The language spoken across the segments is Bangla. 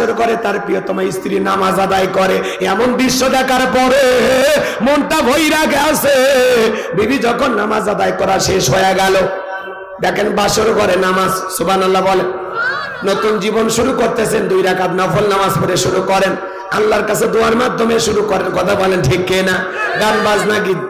বাসর করে তার প্রিয়তমা স্ত্রী নামাজ আদায় করে। এমন দৃশ্য দেখার পরে মনটা ভৈরা গেছে। বিবি যখন নামাজ আদায় করা শেষ হয়ে গেল, দেখেন বাসর করে নামাজ সুবান আল্লাহ বলেন। নতুন জীবন শুরু করতেছেন, দুই রাকাত নফল নামাজ পড়ে শুরু করেন। আল্লাহর কাছে দোয়ার মাধ্যমে শুরু করেন, কথা বলেন ঠিক কে না গান, বাজনা, গীত।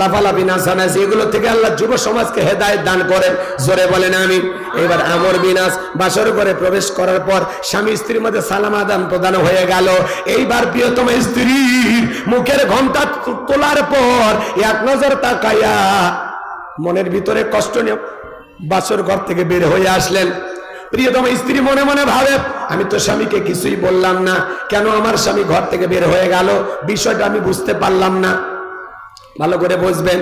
লাফালাফি, নাচানাচি, এগুলো থেকে আল্লাহ যুব সমাজকে হেদায়ত দান করেন। জোরে বলেন আমি এবার আমর বিনাশ বাসর করে প্রবেশ করার পর স্বামী স্ত্রীর মধ্যে সালাম আদান প্রদান হয়ে গেল। এইবার প্রিয়তম স্ত্রীর মুখের ঘণ্টা তোলার পর এক নজর তাকাইয়া মনের ভিতরে কষ্ট নিয়ে বাসর ঘর থেকে বের হয়ে আসলেন। প্রিয়তম স্ত্রী মনে মনে ভাবে, আমি তো স্বামীকে কিছুই বললাম না, কেন আমার স্বামী ঘর থেকে বের হয়ে গেল? বিষয়টা আমি বুঝতে পারলাম না। ভালো করে বুঝবেন।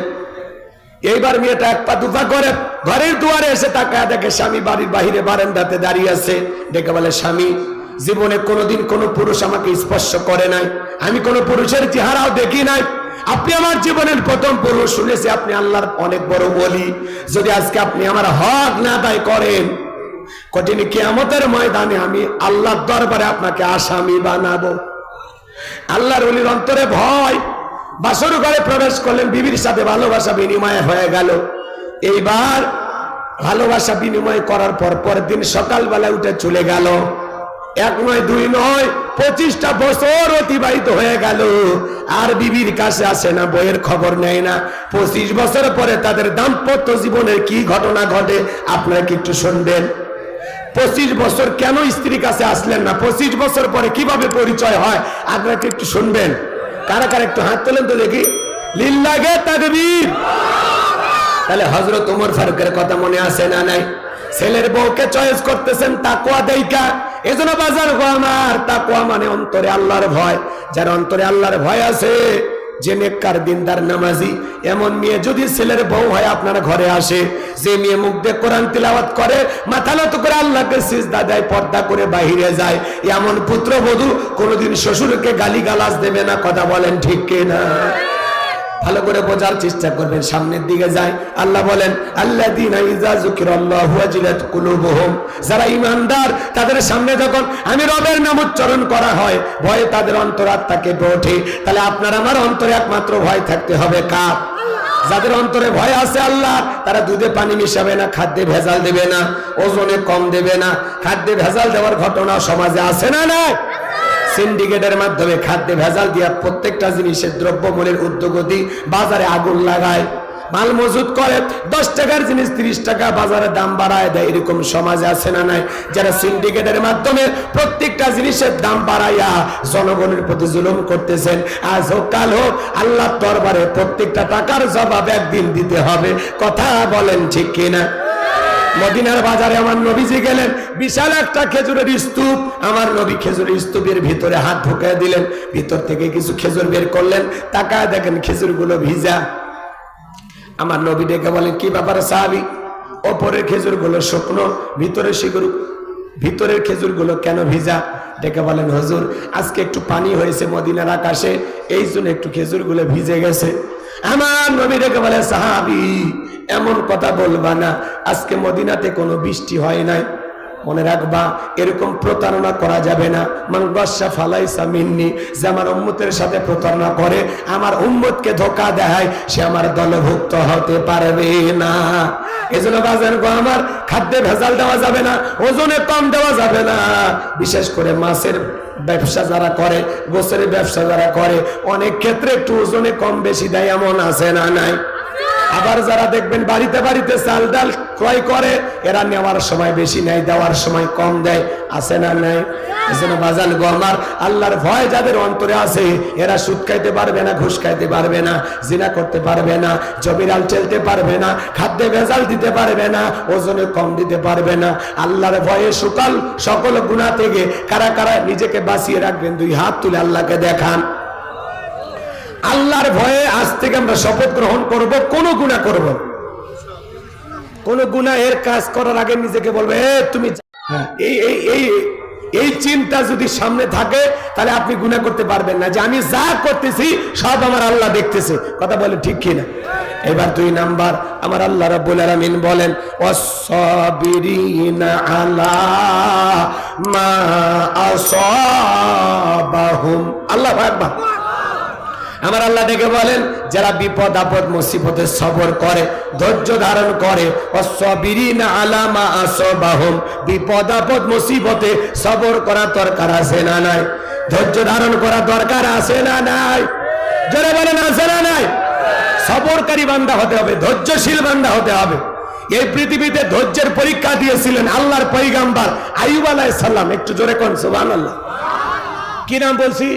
এইবার মেয়েটা এক পা দুপা করে, ঘরের দুয়ারে এসে তাকায় দেখে স্বামী বাড়ির বাহিরে বারান্দাতে দাঁড়িয়ে আছে। ডেকে বলে, স্বামী, জীবনে কোনোদিন কোনো পুরুষ আমাকে স্পর্শ করে নাই। আমি কোনো পুরুষের চেহারাও দেখি নাই। আপনি আমার জীবনের প্রথম পুরুষ শুনেছি, আপনি আল্লাহর অনেক বড় বলি। যদি আজকে আপনি আমার হক না আদায় করেন, কঠিন কেয়ামতের ময়দানে আমি আল্লাহর দরবারে আপনাকে আসামি বানাবো। আল্লাহর অলির অন্তরে ভয় বাসর ঘরে প্রবেশ করলেন, বিবির সাথে ভালোবাসা বিনিময় হয়ে গেল। এইবার ভালোবাসা বিনিময় করার পর পরের দিন সকালবেলা উঠে চলে গেল। এক নয়, দুই নয়, পঁচিশটা বছর অতিবাহিত হয়ে গেল। আর বিবির কাছে আসে না, বইয়ের খবর নেয় না। পঁচিশ বছর পরে তাদের দাম্পত্য জীবনের কি ঘটনা ঘটে, আপনারা কি একটু শুনবেন? পঁচিশ বছর কেন স্ত্রীর কাছে আসলেন না? পঁচিশ বছর পরে কীভাবে পরিচয় হয়? আপনারা কি একটু শুনবেন? কারা কারা একটু হাত তোলেন তো দেখি। লিল্লাগে তাকবীর। তাহলে হজরত ওমর ফারুকের কথা মনে আছে না নাই? ছেলের বউকে চয়েস করতেছেন তাকুয়া দেইকা। এজন্য বাজার গো আমার। তাকুয়া মানে অন্তরে আল্লাহর ভয়। যার অন্তরে আল্লাহর ভয় আছে যে নেককার দিনদার নামাজি, এমন মেয়ে যদি ছেলের বউ হয় আপনার ঘরে আসে, যে মেয়ে মুখ দিয়ে কোরআন তিলাওয়াত করে, মাথা নত করে আল্লাহকে সিজদা দেয়, পর্দা করে বাহিরে যায়, এমন পুত্রবধূ কোনোদিন শ্বশুরকে গালি গালাজ দেবে না, কথা বলেন ঠিক কিনা? ভালো করে বোঝার চেষ্টা করবেন, সামনের দিকে যায়। আল্লাহ বলেন আল্লাহ যারা ইমানদার তাদের সামনে যখন আমি রবের নাম উচ্চারণ করা হয়, ভয়ে তাদের অন্তরাত্মাকে ওঠে তাহলে আপনার আমার অন্তরে একমাত্র ভয় থাকতে হবে কাপ যাদের অন্তরে ভয় আছে আল্লাহ, তারা দুধে পানি মিশাবে না, খাদ্যে ভেজাল দেবে না, ওজনে কম দেবে না। খাদ্যে ভেজাল দেওয়ার ঘটনা সমাজে আছে না না সিন্ডিকেটের মাধ্যমে খাদ্যে ভেজাল দিয়া প্রত্যেকটা জিনিসের দ্রব্যমূল্যের উদ্যোগতি বাজারে আগুন লাগায়। মাল মজুত করে, দশ টাকার জিনিস তিরিশ টাকা বাজারে দাম বাড়ায় দেয়। এরকম সমাজে আছে না নাই? যারা সিন্ডিকেটের মাধ্যমে প্রত্যেকটা জিনিসের দাম বাড়াইয়া জনগণের প্রতি জুলুম করতেছেন, আজ হোক, কাল হোক আল্লাহ দরবারে প্রত্যেকটা টাকার জবাব একদিন দিতে হবে। কথা বলেন ঠিক কিনা? মদিনার বাজারে আমার নবীজি গেলেন, বিশাল একটা খেজুরের স্তূপ। আমার নবী খেজুরের স্তূপের ভিতরে হাত ঢুকিয়ে দিলেন, ভিতর থেকে কিছু খেজুর বের করলেন, তাকায় দেখেন খেজুরগুলো ভিজা। আমার নবী ডেকে বলেন, কি ব্যাপারে সাহাবি? ওপরের খেজুরগুলো শুকনো ভিতরে সেগুলো ভিতরের খেজুরগুলো কেন ভিজা? ডেকে বলেন, হজুর, আজকে একটু পানি হয়েছে মদিনার আকাশে, এই জন্য একটু খেজুরগুলো ভিজে গেছে। আমার নবী ডেকে বলে সাহাবি এমন কথা বলবা না। আজকে মদিনাতে কোনো বৃষ্টি হয় নাই। মনে রাখবা, এরকম প্রতারণা করা যাবে না। মাংবাসা ফালাইসা মিন্নি, যে আমার উম্মতের সাথে প্রতারণা করে, আমার উম্মতকে ধোকা দেয়, সে আমার দলভুক্ত হতে পারবে না। এজন্য বাজার আমার, খাদ্যে ভেজাল দেওয়া যাবে না, ওজনে কম দেওয়া যাবে না। বিশেষ করে মাছের ব্যবসা যারা করে গোসের ব্যবসা যারা করে, অনেক ক্ষেত্রে একটু ওজনে কম বেশি দেয়, এমন আছে না নাই? আবার যারা দেখবেন বাড়িতে বাড়িতে চাল ডাল ক্রয় করে, এরা নেওয়ার সময় বেশি নেয়, দেওয়ার সময় কম দেয়, আছে না গো আল্লাহর ভয় যাদের অন্তরে আছে, এরা সুদ খাইতে পারবে না, ঘুষ খাইতে পারবে না, জিনা করতে পারবে না ঠেলতে পারবে না, খাদ্যে ভেজাল দিতে পারবে না, ওজনে কম দিতে পারবে না। আল্লাহর ভয়ে সকাল সকল গুণা থেকে কারা কারা নিজেকে বাঁচিয়ে রাখবেন, দুই হাত তুলে আল্লাহকে দেখান। আল্লাহর ভয়ে আজ থেকে আমরা শপথ গ্রহণ করব কোন গুণা করব কোন গুণা এর কাজ করার আগে নিজেকে বলবে তুমি হ্যাঁ, এই এই এই এই চিন্তা যদি সামনে থাকে তাহলে আপনি গুণা করতে পারবেন না। যে আমি যা করতেছি সব আমার আল্লাহ দেখতেছে। কথা বলে ঠিক কিনা এবার দুই নাম্বার আমার আল্লাহ রাব্বুল আলামিন বলেন ওয়াসসাবিরিনা আলা মা আসাবাহুম। আল্লাহু আকবার। আমার আল্লাহ ডেকে বলেন, যারা বিপদ, আপদ, মুসিবতে সবর করে, ধৈর্য ধারণ করে বিপদ, আপদ, মুসিবতে সবর করা দরকার আছে না নাই? ধৈর্য ধারণ করা দরকার আছে না নাই? যারা বলেন, আছে না নাই? সবরকারী বান্দা হতে হবে, ধৈর্যশীল বান্দা হতে হবে। এই পৃথিবীতে ধৈর্যের পরীক্ষা দিয়েছিলেন আল্লাহর পৈগাম্বার আইব আলাইহিস সালাম। একটু জোরে কোন, সুবহানাল্লাহ। কি নাম বলছি?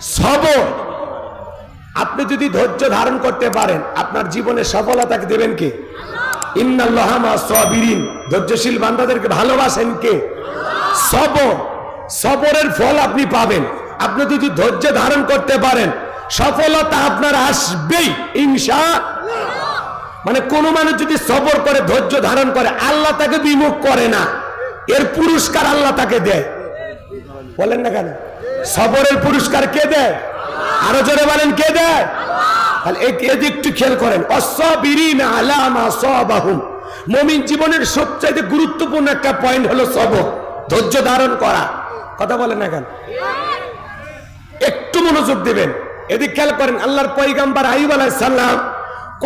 সবর। আপনি যদি ধৈর্য ধারণ করতে পারেন, আপনার জীবনে সফলতাকে দেবেন কে? ধৈর্যশীল বান্দাদেরকে ভালোবাসেন কে? সবর। সবরের ফল আপনি পাবেন। আপনি যদি ধৈর্য ধারণ করতে পারেন, সফলতা আপনার আসবেই ইনশা মানে কোন মানুষ যদি সবর করে, ধৈর্য ধারণ করে, আল্লাহ তাকে বিমুখ করে না। এর পুরস্কার আল্লাহ তাকে দেয়। বলেন না কেন? সবরের পুরস্কার কে দেয়? আরও জোরে বলেন, কে দেয়? তাহলে একটু খেয়াল করেন। অসবিরিন আলামা সবাহুম। মমিন জীবনের সবচাইতে গুরুত্বপূর্ণ একটা পয়েন্ট হলো সবর, ধৈর্য ধারণ করা। কথা বলেন না কেন? একটু মনোযোগ দিবেন। এদিক খেয়াল করেন, আল্লাহর পৈগাম্বার আইব সাল্লাম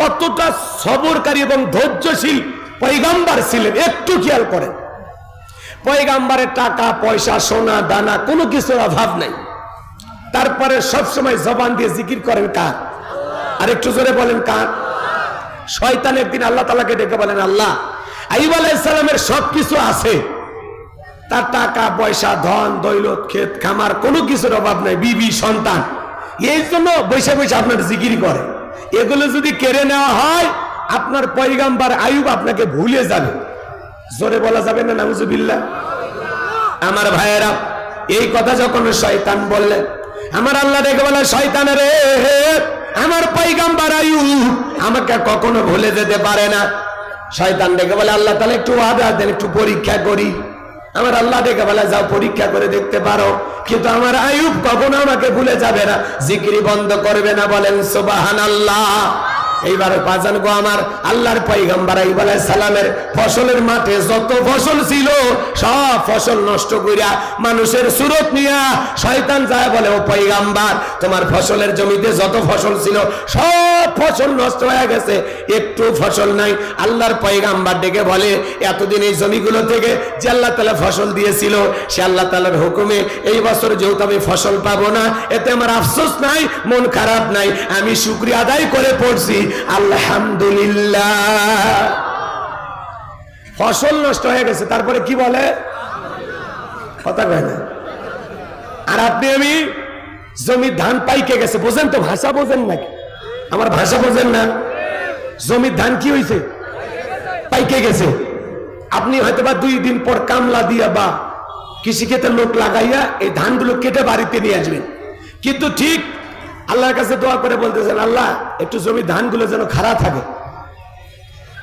কতটা সবরকারী এবং ধৈর্যশীল পৈগাম্বার ছিলেন, একটু খেয়াল করেন। পয়গাম্বারের টাকা, পয়সা, সোনা, দানা, কোনো কিছুর অভাব নাই। তারপরে সবসময় জবান দিয়ে জিকির করেন কার? আর একটু জোরে বলেন কার? শয়তান একদিন আল্লাহ তালাকে ডেকে বলেন, আল্লাহ আইব আলাইসালামের সব কিছু আছে। তার টাকা, পয়সা, ধন, দৈলত, ক্ষেত, খামার, কোনো কিছুর অভাব নাই। বিবি, সন্তান। এই জন্য বৈশা বৈশা আপনার জিকির করে। এগুলো যদি কেড়ে নেওয়া হয়, আপনার পয়গাম্বার আয়ুব আপনাকে ভুলে যাবে। জোরে বলা যাবে না নাউজুবিল্লাহ আমার ভাইয়েরা, এই কথা যখন শয়তান বললেন আমার আল্লাহ দেখে বলে, শয়তান রে, আমার পৈগাম্বার আয়ু আমাকে কখনো ভুলে যেতে পারে না। শয়তান ডেকে বলে, আল্লাহ, তাহলে একটু আদা দেন, একটু পরীক্ষা করি। আমার আল্লাহ দেখে বলে, যাও, পরীক্ষা করে দেখতে পারো। কিন্তু আমার আয়ুব কখনো আমাকে ভুলে যাবে না। জিকিরি বন্ধ করবে না বলেন সুবাহান আল্লাহ এইবার পাজান গো আমার, আল্লাহর পৈগম্বর আইব সালামের ফসলের মাঠে যত ফসল ছিল, সব ফসল নষ্ট করিয়া মানুষের সুরত নিয়া শয়তান যায় বলে, ও পৈগাম্বার তোমার ফসলের জমিতে যত ফসল ছিল, সব ফসল নষ্ট হয়ে গেছে। একটু ফসল নাই। আল্লাহর পৈগাম্বার ডেকে বলে, এতদিন এই জমিগুলো থেকে যে আল্লাহ তালা ফসল দিয়েছিল, সে আল্লাহ তালার হুকুমে এই বছর যেহেতু আমি ফসল পাবো না, এতে আমার আফসোস নাই, মন খারাপ নাই। আমি শুক্রিয়া আদায় করে পড়ছি আলহামদুলিল্লাহ। ফসল নষ্ট হয়ে গেছে, তারপরে কি বলে? কথা কয় না। আর আপনি, আমি জমির ধান পাইকে গেছে, বোঝেন তো, ভাষা বোঝেন নাকি? আমার ভাষা বোঝেন না। জমির ধান কি হয়েছে পাইকে গেছে। আপনি হয়তো বা দুই দিন পর কামলা দিয়া বা কৃষিক্ষেত্রে লোক লাগাইয়া এই ধানগুলো কেটে বাড়িতে নিয়ে আসবেন। কিন্তু ঠিক আল্লাহর কাছে দোয়া করে বলতেছেন, আল্লাহ, একটু জমি ধানগুলো যেন খারাপ থাকে।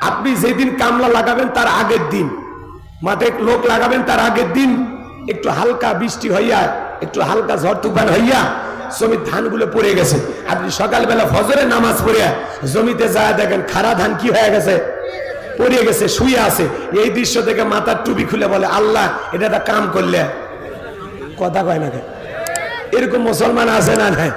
আপনি যেদিন কামলা লাগাবেন তার আগের দিন। মাঠে লোক লাগাবেন তার আগের দিন। একটু হালকা বৃষ্টি হইয়া, একটু হালকা ঝড় তুফান হইয়া জমির ধানগুলো পড়ে গেছে। আপনি সকালবেলা ফজরে নামাজ পড়িয়া জমিতে যায় দেখেন খারা ধান কি হয়ে গেছে, পড়ে গেছে, শুয়ে আছে। এই দৃশ্য থেকে মাথার টুপি খুলে বলে, আল্লাহ, এটা একটা কাম করলে। কথা কয় না এরকম মুসলমান আছে না নাই?